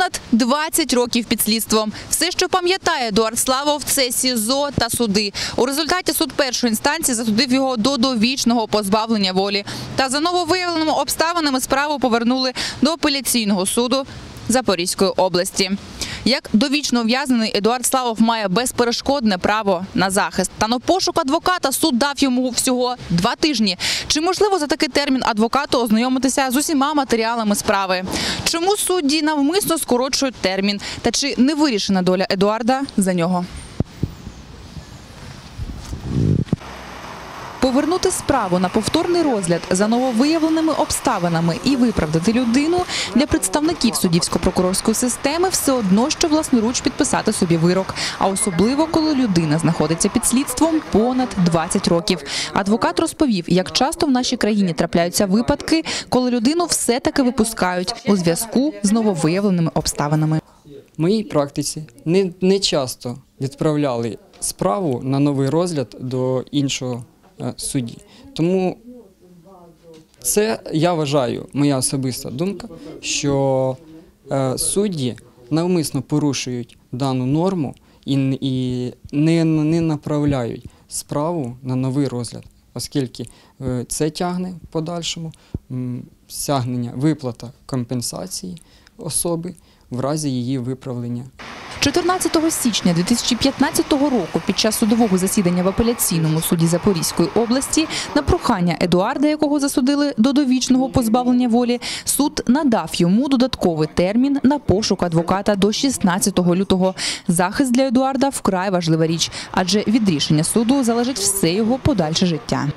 Понад 20 років під слідством. Все, що пам'ятає Едуард Славов, це СІЗО та суди. У результаті суд першої інстанції засудив його до довічного позбавлення волі. Та за нововиявленими обставинами справу повернули до апеляційного суду Запорізької області. Як довічно ув'язнений Едуард Славов має безперешкодне право на захист. Та на пошук адвоката суд дав йому всього два тижні. Чи можливо за такий термін адвокату ознайомитися з усіма матеріалами справи? Чому судді навмисно скорочують термін? Та чи не вирішена доля Едуарда за нього? Повернути справу на повторний розгляд за нововиявленими обставинами і виправдати людину для представників суддівсько-прокурорської системи все одно, що власноруч підписати собі вирок. А особливо, коли людина знаходиться під слідством понад 20 років. Адвокат розповів, як часто в нашій країні трапляються випадки, коли людину все-таки випускають у зв'язку з нововиявленими обставинами. В моїй практиці не, не часто відправляли справу на новий розгляд до іншого судді. Тому це я вважаю, моя особиста думка, що е, судді навмисно порушують дану норму і, не, не направляють справу на новий розгляд, оскільки е, це тягне в подальшому стягнення виплата компенсації особи в разі її виправлення 14 січня 2015 року під час судового засідання в апеляційному суді Запорізької області на прохання Едуарда, якого засудили до довічного позбавлення волі, суд надав йому додатковий термін на пошук адвоката до 16 лютого. Захист для Едуарда вкрай важлива річ, адже від рішення суду залежить все його подальше життя.